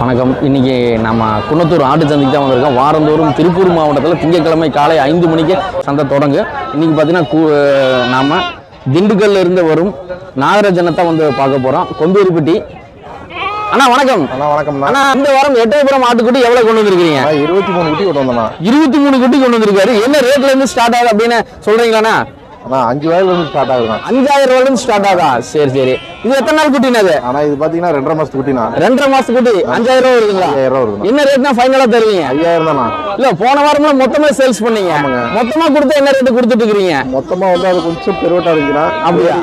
வணக்கம். இன்னைக்கு நம்ம குன்னத்தூர் ஆட்டு சந்தைக்கு தான் வந்திருக்கோம். வாரந்தோறும் திருப்பூர் மாவட்டத்தில் திங்கட்கிழமை காலை ஐந்து மணிக்கு சந்தை தொடங்கு. இன்னைக்கு பார்த்தீங்கன்னா கு- நாம திண்டுக்கல்ல இருந்து வரும் நாகராஜனை தான் வந்து பார்க்க போறோம். கொம்பேரிப்பட்டி. அண்ணா வணக்கம். அண்ணா வணக்கம்ண்ணா அண்ணா. இந்த வாரம் எட்டயபுரம் ஆட்டுக்குட்டி எவ்வளவு கொண்டு வந்திருக்கீங்க இருபத்தி மூணு குட்டி கொண்டு வந்தேண்ணா இருபத்தி மூணு குட்டி கொண்டு வந்திருக்காரு. என்ன ரேட்ல இருந்து ஸ்டார்ட் ஆகுது அப்படின்னு சொல்றீங்களாண்ணா அண்ணா அஞ்சு வயதுல இருந்து ஸ்டார்ட் ஆகுதுண்ணா. அஞ்சாயிரம் ரூபாயில இருந்து ஸ்டார்ட் ஆகுதா? சரி சரி. இது எத்தனை நாள் குட்டினா அது? ஆனா இது பாத்தீங்கன்னா ரெண்டரை மாசத்து குட்டிண்ணா ரெண்டரை குட்டி அஞ்சாயிரம் ரூபாய் இருக்குங்களா ஐயாயிரம் ரூபா இருக்குண்ணா என்ன ரேட்னா ஃபைனலா தருவீங்க? ஐயாயிரம் தானா இல்ல போன வாரம்ல மொத்தமா சேல்ஸ் பண்ணீங்க. மொத்தமா கொடுத்து என்ன ரேட் கொடுத்துட்டு இருக்கீங்க மொத்தமா வந்து அது கொஞ்சம் பெருவட்டா இருந்துச்சுன்னா அப்படியா?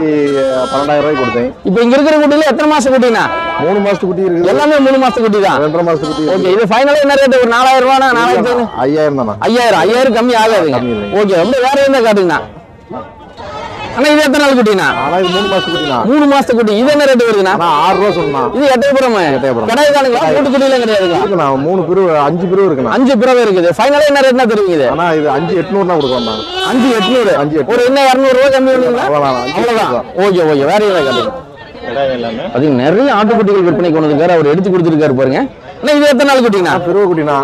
பன்னெண்டாயிரம் ரூபாய்க்கு கொடுத்தேன். இப்போ இங்க இருக்கிற குட்டில எத்தனை மாசம் குட்டினா? மூணு மாசத்து குட்டி இருக்குது. எல்லாமே மூணு மாசத்து குட்டி தான் ரெண்டரை மாசத்து குட்டி ஓகே இது ஃபைனலா என்ன ரேட் ஒரு நாலாயிரம் ரூபானா நாலாயிரத்தி? ஐயாயிரம் தானா ஐயாயிரம் ஐயாயிரம் கம்மி இல்லைங்க. ஓகே ரொம்ப வேற என்ன காட்டுங்கண்ணா. அண்ணா இது எத்தனை நாள் குட்டினா ஆனா இது மூணு மாசத்து குட்டிண்ணா மூணு மாசத்து குட்டி. இது என்ன ரேட் வருதுண்ணா? ஆனா ஆறு ரூபா சொன்னா இது எட்டயபுரம் எட்டயபுரம். கடை தானுங்களா? கூட்டு குட்டியில கிடையாதுங்களா? இருக்குண்ணா மூணு பிரிவு அஞ்சு பிரிவு இருக்குண்ணா. அஞ்சு பிறவை இருக்குது. ஃபைனலா என்ன ரேட்னா தருவீங்க? இது ஆனா இது அஞ்சு எட்நூறுனா கொடுக்கணும்ண்ணா அஞ்சு எட்நூறு. அஞ்சு. ஒரு என்ன இரநூறு ரூபாய் கம்மி பண்ணுங்களா அவ்வளவுதான் ஓகே ஓகே. வேற எதாவது எல்லாமே. அது நிறைய ஆட்டுக்குட்டிகள் விற்பனை கொண்டு அவர் எடுத்து கொடுத்துருக்காரு பாருங்க. அண்ணா இது எத்தனை நாள் குட்டிங்கண்ணா? பிரிவு குட்டிண்ணா.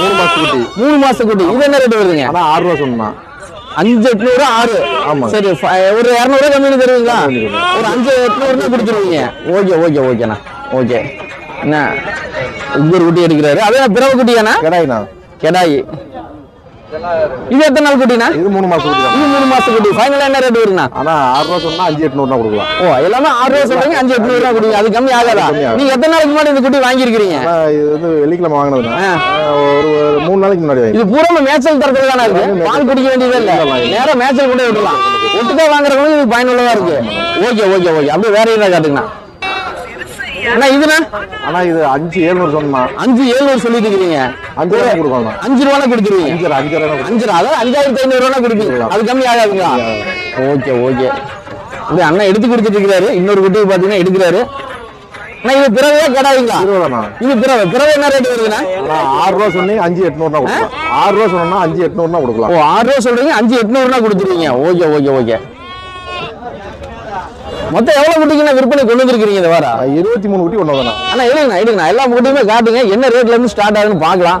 மூணு மாசத்து குட்டி. மூணு மாசம் குட்டி. இது என்ன ரேட் வருதுங்க? ஆனா ஆறு ரூபா சொன்னா அஞ்சு எட்நூறு ஆறு. ஆமா. சரி ஒரு இரநூறுவா கம்மி தருவீங்களா. ஒரு அஞ்சு எட்நூறுனா கொடுத்துருவீங்க. ஓகே ஓகே ஓகேண்ணா. ஓகே. என்ன? ஒரு குட்டி எடுக்கிறாரு அதே பிறவை குட்டியாண்ணா? கடாயிண்ணா. கெடாயி. இது எத்தனை நாள் குட்டிண்ணா இது மூணு மாசத்து குட்டி இது மூணு மாசம் குட்டி. ஃபைனலா என்ன ரேட் வருங்கண்ணா ஆனா ஆறு ரூபா சொன்னா அஞ்சு எட்நூறுனா கொடுக்கலாம். ஓ எல்லாமே ஆறு ரூபா சொல்றீங்க அஞ்சு எட்நூறு ரூபா குடிங்க. அது கம்மி ஆகாதா. நீங்க எத்தனை நாளைக்கு முன்னாடி இந்த குட்டி வாங்கியிருக்கிறீங்க? ஆனா இது வந்து வெள்ளிக்கிழமை வாங்கினதுண்ணா. ஆ. ஒரு மூணு நாளைக்கு முன்னாடி இது பூரா மேய்ச்சல் தரத்துல தானே இருக்கு? பால் குடிக்க வேண்டியதே இல்ல. நேரா மேய்ச்சல் கூட விடலாம் ஒட்டுக்கா வாங்குறவங்களுக்கு இது பயனுள்ளதா இருக்கு. Okay okay okay. அப்படியே வேற என்ன காட்டுங்கண்ணா? அண்ணா இதுண்ணா ஆனா இது அஞ்சு ஏழ்நூறு சொன்னா அஞ்சு ஏழுநூறு சொல்லிட்டு இருக்கிறீங்க அஞ்சு ரூபா கொடுக்கணும் அஞ்சு ரூபா கொடுத்துருவீங்க. அஞ்சு ரூபா அஞ்சு ரூபா அஞ்சு ரூபா அதாவது அஞ்சாயிரத்தி ஐநூறு ரூபா கொடுப்பீங்க. அது கம்மி ஆகாதுங்களா? Okay okay. இது அண்ணா எடுத்து கொடுத்துட்டு இருக்கிறாரு இன்னொரு குட்டி பாத்தீங்கன்னா எடுக்கிறாரு. அண்ணா இது பிறவையா கடாதுங்களா? இது பிறவை பிறவை என்ன ரேட் வருதுண்ணா ஆறு ரூபா சொன்னீங்க அஞ்சு எட்நூறுனா கொடுக்கலாம். ஆறு ரூபா சொன்னா அஞ்சு எட்நூறுனா ஓ கொடுக்கலாம் ஆறு ரூபா சொல்றீங்க அஞ்சு எட்நூறுனா கொடுத்துருவீங்க. Okay okay okay. மொத்தம் எவ்வளவு குட்டிங்கண்ணா விற்பனை கொண்டு வந்திருக்கிறீங்க இந்த வாரம்? இருபத்தி மூணு குட்டி ஒன்று தானே அண்ணா எடுங்கண்ணா எடுங்கண்ணா எல்லா குட்டியுமே காட்டுங்க. என்ன ரேட்ல இருந்து ஸ்டார்ட் ஆகுதுன்னு பார்க்கலாம்.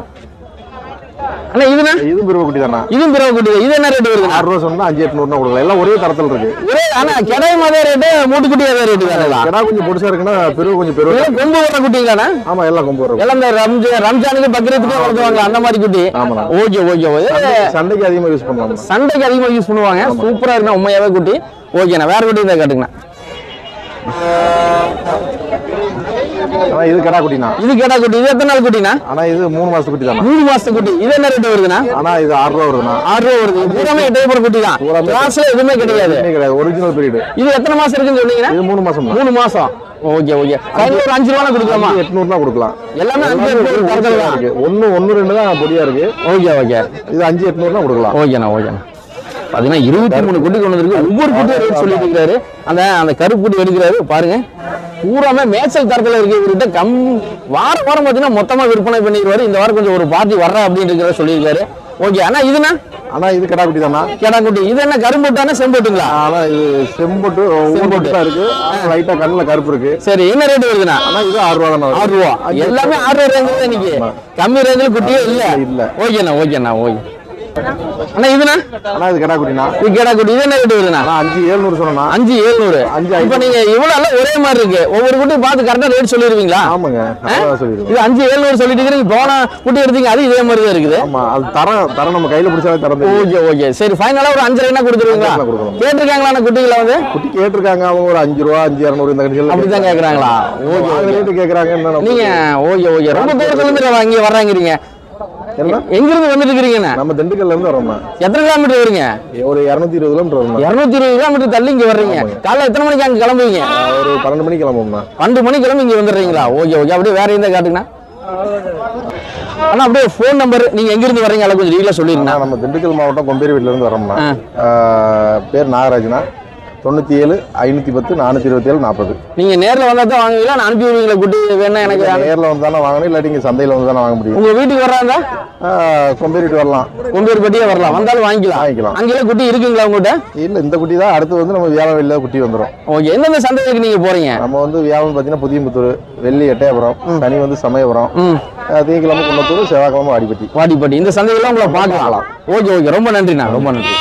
அண்ணா இதுண்ணா? இது பிரிவு குட்டி தானே இதுவும் பிறவை குட்டி தான். இது என்ன ரேட் வருதுண்ணா? ஆறு ரூபா சொன்னா அஞ்சு எட்நூறுனா கொடுக்கலாம். எல்லாம் ஒரே தரத்தில் இருக்கு. ஒரே அதே ரேட்டு மூட்டுக்குட்டி அதே ரேட்டு தானேங்களா கிடா கொஞ்சம் பொடிசா இருக்குன்னா பிரிவு கொஞ்சம் இதெல்லாம் கொம்பு வர ஆமா எல்லாம் கொண்டு வரும் எல்லாம் இந்த ரம்ஜா ரம்ஜானுக்கு பக்ரீத்துக்கு வளர்த்துவாங்க அந்த மாதிரி குட்டி? ஆமாண்ணா. Okay okay okay. சண்டைக்கு அதிகமா யூஸ் பண்ணலாம் சண்டைக்கு அதிகமாக யூஸ் பண்ணுவாங்க. சூப்பரா இருக்குண்ணா உண்மையாவே குட்டி. ஓகேண்ணா வேற குட்டி இருந்தா காட்டுங்கண்ணா ஆனா இது கிடா குட்டிண்ணா. இது கேட்டா குட்டி. இது எத்தனை நாள் குட்டிண்ணா? ஆனா இது மூணு மாசத்து குட்டி தானே மூணு மாசத்து குட்டி. இது என்ன ரேட் வருதுண்ணா? ஆனா இது ஆறு ரூபா ஆறு ரூபா வருது. பூராமே எட்டயபுரம் குட்டி தான் கிளாஸ்ல எதுவுமே கிடையாது. கிடையாது. ஒரிஜினல் பீரியட் இது எத்தனை மாசம் இருக்குன்னு சொன்னீங்கன்னா? இது மூணு மாசம் மூணு மாசம். Okay okay. ஃபைனல் அஞ்சு ரூபா கொடுக்கலாமா? எட்நூறுனா கொடுக்கலாம். எல்லாமே அஞ்சு இருக்கு. ஒன்னு ஒன்னு ரெண்டு தான் பொடியா இருக்கு. Okay okay. இது அஞ்சு எட்நூறுனா கொடுக்கலாம். ஓகேண்ணா ஓகேண்ணா. பாத்தீங்கன்னா இருபத்தி மூணு குட்டி கொண்டு வந்திருக்கு. ஒவ்வொரு குட்டியும் ரேட் சொல்லிட்டு இருக்காரு அந்த அந்த கருப்பு குட்டி எடுக்கிறாரு. பாருங்க. பூராமே மேய்ச்சல் தரத்துல இருக்கு. இவர்கிட்ட கம் வாரம் வாரம் பார்த்தீங்கன்னா மொத்தமா விற்பனை பண்ணிடுவாரு இந்த வாரம் கொஞ்சம் ஒரு பார்ட்டி வர்ற அப்படின்னு இருக்கிறத சொல்லியிருக்காரு. ஓகே அண்ணா இதுண்ணா ஆனா இது கிடா குட்டி தானா கேடா குட்டி இது என்ன கரும்புட்டானா செம்புட்டுங்களா? ஆனா இது செம்பொட்டு செம்பொட்டு. ஒவ்வொரு இருக்கு. லைட்டா கண்ணுல கருப்பு இருக்கு. சரி என்ன ரேட் வருதுண்ணா? ஆனா இது ஆறு ரூபா தானே ஆறு ரூபா எல்லாமே ஆறு ரூபா ரேஞ்சில் தான் இன்னைக்கு கம்மி ரேஞ்சில் குட்டியே இல்ல இல்ல. ஓகேண்ணா ஓகேண்ணா ஓகே. அண்ணா இதுண்ணா ஆனா இது கிடா குட்டினா இது கேடா குட்டி இது என்ன ரேட் வருதுண்ணா? அஞ்சு ஏழ்நூறு சொன்னா அஞ்சு ஏழ்நூறு அஞ்சு இப்ப நீங்க இவ்வளவு எல்லாம் ஒரே மாதிரி இருக்கு. ஒவ்வொரு குட்டி பார்த்து கரெக்டா ரேட் சொல்லிருவீங்களா ஆமாங்க இது அஞ்சு ஏழ்நூறு சொல்லிட்டு இருக்கிறீங்க போன குட்டி எடுத்தீங்க அது இதே மாதிரி தான் இருக்குது. ஆமா அது தரம் தரம் நம்ம கையில பிடிச்சாலே தரம். Okay okay. சரி ஃபைனலா ஒரு அஞ்சரை என்ன கொடுத்துருவீங்களா. கேட்டிருக்காங்களா குட்டிகளை வந்து? குட்டி கேட்டிருக்காங்க அவங்க ஒரு அஞ்சு ரூபா அஞ்சு இரநூறு இந்த கடைசியில் அப்படிதான் கேக்குறாங்களா ஓகே ரேட்டு கேட்கறாங்க நீங்க ஓகே ஓகே. ரொம்ப தூரத்துல இருந்து இங்க வர்றாங்கிறீங்க என்ன? எங்க இருந்து வந்துட்டு இருக்கிறீங்கண்ணா நம்ம திண்டுக்கல்ல இருந்து வரோம்ண்ணா எத்தனை கிலோமீட்டர் வருங்க? ஒரு இரநூத்தி இருபது கிலோமீட்டர் வரும்ண்ணா இருநூத்தி இருபது கிலோமீட்டர் தள்ளி இங்க வர்றீங்க. காலைல எத்தனை மணிக்கு அங்க கிளம்புவீங்க? ஒரு பன்னெண்டு மணிக்கு கிளம்புவோம்ண்ணா பன்னெண்டு மணிக்கு கிளம்பி இங்க வந்துடுறீங்களா? Okay okay. அப்படியே வேற எந்த காட்டுங்கண்ணா அண்ணா அப்படியே ஃபோன் நம்பர் நீங்க எங்க இருந்து வர்றீங்க? அதை கொஞ்சம் டீலா அண்ணா, நம்ம திண்டுக்கல் மாவட்டம் கொம்பேரி வீட்டுல இருந்து. ஆஹ், பேர் நாகராஜனா தொண்ணூற்றி ஏழு ஐநூற்றி பத்து நானூற்றி இருபத்தி ஏழு நாற்பது. நீங்க நேர்ல வந்தா தான் வாங்குவீங்களா? நான் அனுப்பி விடுவீங்களா? குட்டி வேணா எனக்கு நேரில் வந்து தானே வாங்கணும் இல்லாட்டி இங்கே சந்தையில் வந்து தானே வாங்க முடியும். உங்க வீட்டுக்கு வர்றாங்க? கொம்பேரிட்டு வரலாம். கொம்பேர் பட்டியே வரலாம் வந்தாலும் வாங்கிக்கலாம். வாங்கிக்கலாம். அங்கெல்லாம் குட்டி இருக்குங்களா உங்ககிட்ட? இல்லை இந்த குட்டி தான். அடுத்து வந்து நம்ம வியாபாரம் வெளில குட்டி வந்துடும் ஓகே எந்தெந்த சந்தைக்கு நீங்க போறீங்க? நம்ம வந்து வியாபாரம் பார்த்தீங்கன்னா புதியமுத்தூர் வெள்ளி எட்டயபுரம் சனி வந்து சமயபுரம் திங்கக்கிழமை குன்னத்தூர் செவ்வாய்க்கிழமை வாடிப்பட்டி. வாடிப்பட்டி. இந்த சந்தையெல்லாம் உங்களை பார்க்கலாம். Okay okay. ரொம்ப நன்றிண்ணா. ரொம்ப நன்றி.